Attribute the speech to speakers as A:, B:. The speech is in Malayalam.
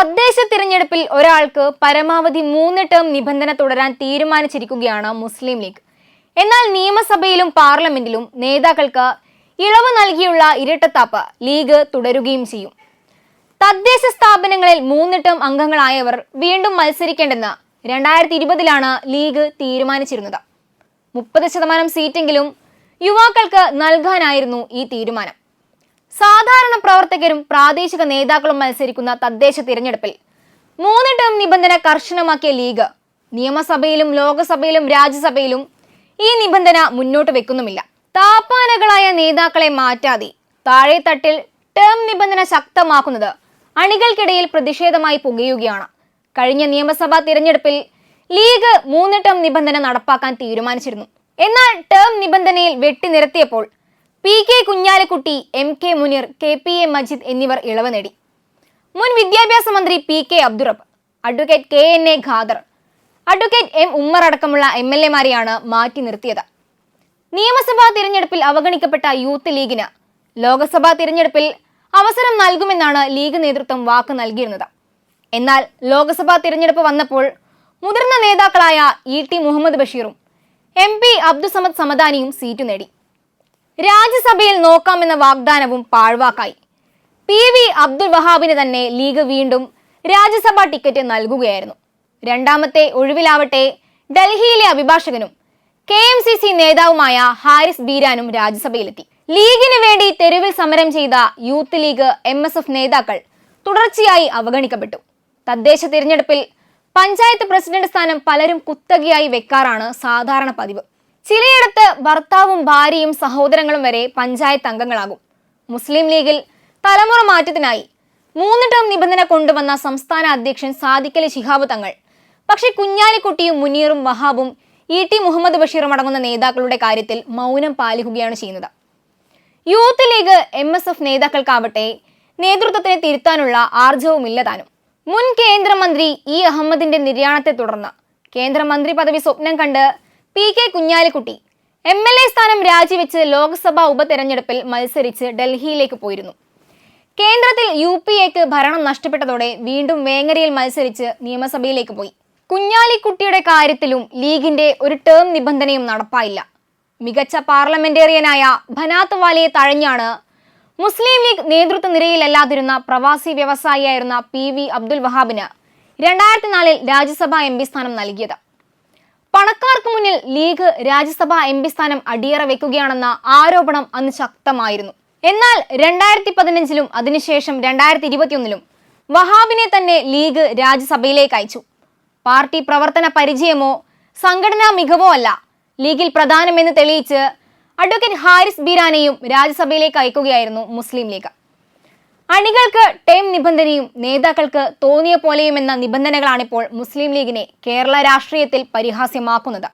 A: തദ്ദേശ തിരഞ്ഞെടുപ്പിൽ ഒരാൾക്ക് പരമാവധി മൂന്ന് ടേം നിബന്ധന തുടരാൻ തീരുമാനിച്ചിരിക്കുകയാണ് മുസ്ലിം ലീഗ്. എന്നാൽ നിയമസഭയിലും പാർലമെന്റിലും നേതാക്കൾക്ക് ഇളവ് നൽകിയുള്ള ഇരട്ടത്താപ്പ് ലീഗ് തുടരുകയും ചെയ്യും. തദ്ദേശ സ്ഥാപനങ്ങളിൽ മൂന്ന് ടേം അംഗങ്ങളായവർ വീണ്ടും മത്സരിക്കേണ്ടെന്ന് രണ്ടായിരത്തി ഇരുപതിലാണ് ലീഗ് തീരുമാനിച്ചിരുന്നത്. മുപ്പത് ശതമാനം സീറ്റെങ്കിലും യുവാക്കൾക്ക് നൽകാനായിരുന്നു ഈ തീരുമാനം. സാധാരണ പ്രവർത്തകരും പ്രാദേശിക നേതാക്കളും മത്സരിക്കുന്ന തദ്ദേശ തിരഞ്ഞെടുപ്പിൽ മൂന്ന് ടേം നിബന്ധന കർശനമാക്കിയ ലീഗ് നിയമസഭയിലും ലോകസഭയിലും രാജ്യസഭയിലും ഈ നിബന്ധന മുന്നോട്ട് വെക്കുന്നുമില്ല. താപ്പാനകളായ നേതാക്കളെ മാറ്റാതെ താഴെത്തട്ടിൽ ടേം നിബന്ധന ശക്തമാക്കുന്നത് അണികൾക്കിടയിൽ പ്രതിഷേധമായി പുകയുകയാണ്. കഴിഞ്ഞ നിയമസഭാ തിരഞ്ഞെടുപ്പിൽ ലീഗ് മൂന്ന് ടേം നിബന്ധന നടപ്പാക്കാൻ തീരുമാനിച്ചിരുന്നു. എന്നാൽ ടേം നിബന്ധനയിൽ വെട്ടിനിരത്തിയപ്പോൾ P K Kunhalikutty M K Muneer K P A Majeed എന്നിവർ ഇളവ് നേടി. മുൻ വിദ്യാഭ്യാസ മന്ത്രി P K Abdurabb advocate K N A Khader advocate M Ummer അടക്കമുള്ള എം എൽ എമാരെയാണ് മാറ്റി നിർത്തിയത്. നിയമസഭാ തിരഞ്ഞെടുപ്പിൽ അവഗണിക്കപ്പെട്ട യൂത്ത് ലീഗിന് ലോക്സഭാ തിരഞ്ഞെടുപ്പിൽ അവസരം നൽകുമെന്നാണ് ലീഗ് നേതൃത്വം വാക്ക് നൽകിയിരുന്നത്. എന്നാൽ ലോക്സഭാ തിരഞ്ഞെടുപ്പ് വന്നപ്പോൾ മുതിർന്ന നേതാക്കളായ ഇ ടി മുഹമ്മദ് ബഷീറും എം പി അബ്ദുസമദ് സമദാനിയും സീറ്റ് നേടി. രാജ്യസഭയിൽ നോക്കാമെന്ന വാഗ്ദാനവും പാഴ്വാക്കായി. പി വി അബ്ദുൽ വഹാബിന് തന്നെ ലീഗ് വീണ്ടും രാജ്യസഭാ ടിക്കറ്റ് നൽകുകയായിരുന്നു. രണ്ടാമത്തെ ഒഴിവിലാവട്ടെ ഡൽഹിയിലെ അഭിഭാഷകനും കെ എം സി സി നേതാവുമായ ഹാരിസ് ബീരാനും രാജ്യസഭയിലെത്തി. ലീഗിന് വേണ്ടി തെരുവിൽ സമരം ചെയ്ത youth league M S F നേതാക്കൾ തുടർച്ചയായി അവഗണിക്കപ്പെട്ടു. തദ്ദേശ തിരഞ്ഞെടുപ്പിൽ പഞ്ചായത്ത് പ്രസിഡന്റ് സ്ഥാനം പലരും കുത്തകയായി വെക്കാറാണ് സാധാരണ പതിവ്. ചിലയിടത്ത് ഭർത്താവും ഭാര്യയും സഹോദരങ്ങളും വരെ പഞ്ചായത്ത് അംഗങ്ങളാകും. മുസ്ലിം ലീഗിൽ തലമുറ മാറ്റത്തിനായി മൂന്ന് ടേം നിബന്ധന കൊണ്ടുവന്ന സംസ്ഥാന അധ്യക്ഷൻ സാദിഖലി ശിഹാബ് തങ്ങൾ. പക്ഷേ കുഞ്ഞാലിക്കുട്ടിയും മുനീറും വഹാബും ഇ ടി മുഹമ്മദ് ബഷീറും അടങ്ങുന്ന നേതാക്കളുടെ കാര്യത്തിൽ മൗനം പാലിക്കുകയാണ് ചെയ്യുന്നത്. Youth league M S F നേതാക്കൾക്കാവട്ടെ നേതൃത്വത്തിനെ തിരുത്താനുള്ള ആർജവുമില്ല താനും. മുൻ കേന്ദ്രമന്ത്രി ഇ അഹമ്മദിന്റെ നിര്യാണത്തെ തുടർന്ന് കേന്ദ്രമന്ത്രി പദവി സ്വപ്നം കണ്ട് P K Kunhalikutty M L A സ്ഥാനം രാജിവെച്ച് ലോക്സഭാ ഉപതെരഞ്ഞെടുപ്പിൽ മത്സരിച്ച് ഡൽഹിയിലേക്ക് പോയിരുന്നു. കേന്ദ്രത്തിൽ യു പി എക്ക് ഭരണം നഷ്ടപ്പെട്ടതോടെ വീണ്ടും വേങ്ങരയിൽ മത്സരിച്ച് നിയമസഭയിലേക്ക് പോയി. കുഞ്ഞാലിക്കുട്ടിയുടെ കാര്യത്തിലും ലീഗിന്റെ ഒരു ടേം നിബന്ധനയും നടപ്പായില്ല. മികച്ച പാർലമെന്റേറിയനായ ഭനാത്ത് വാലിയെ തഴഞ്ഞാണ് മുസ്ലിം ലീഗ് നേതൃത്വ നിരയിലല്ലാതിരുന്ന പ്രവാസി വ്യവസായിയായിരുന്ന പി വി അബ്ദുൽ വഹാബിന് രണ്ടായിരത്തി നാലിൽ രാജ്യസഭാ എം പി സ്ഥാനം നൽകിയത്. പണക്കാർക്ക് മുന്നിൽ ലീഗ് രാജ്യസഭാ എം പി സ്ഥാനം അടിയറ വെക്കുകയാണെന്ന ആരോപണം അന്ന് ശക്തമായിരുന്നു. എന്നാൽ രണ്ടായിരത്തി പതിനഞ്ചിലും അതിനുശേഷം രണ്ടായിരത്തി ഇരുപത്തിയൊന്നിലും വഹാബിനെ തന്നെ ലീഗ് രാജ്യസഭയിലേക്ക് അയച്ചു. പാർട്ടി പ്രവർത്തന പരിചയമോ സംഘടനാ മികവോ അല്ല. ലീഗിൽ പ്രധാനമെന്ന് തെളിയിച്ച് അഡ്വക്കേറ്റ് ഹാരിസ് ബീരാനെയും രാജ്യസഭയിലേക്ക് അയക്കുകയായിരുന്നു മുസ്ലിം ലീഗ്. അണികൾക്ക് ടൈം നിബന്ധനയും നേതാക്കൾക്ക് തോന്നിയ പോലെയും എന്ന നിബന്ധനകളാണിപ്പോൾ മുസ്ലിം ലീഗിനെ കേരള രാഷ്ട്രീയത്തിൽ പരിഹാസ്യമാക്കുന്നത്.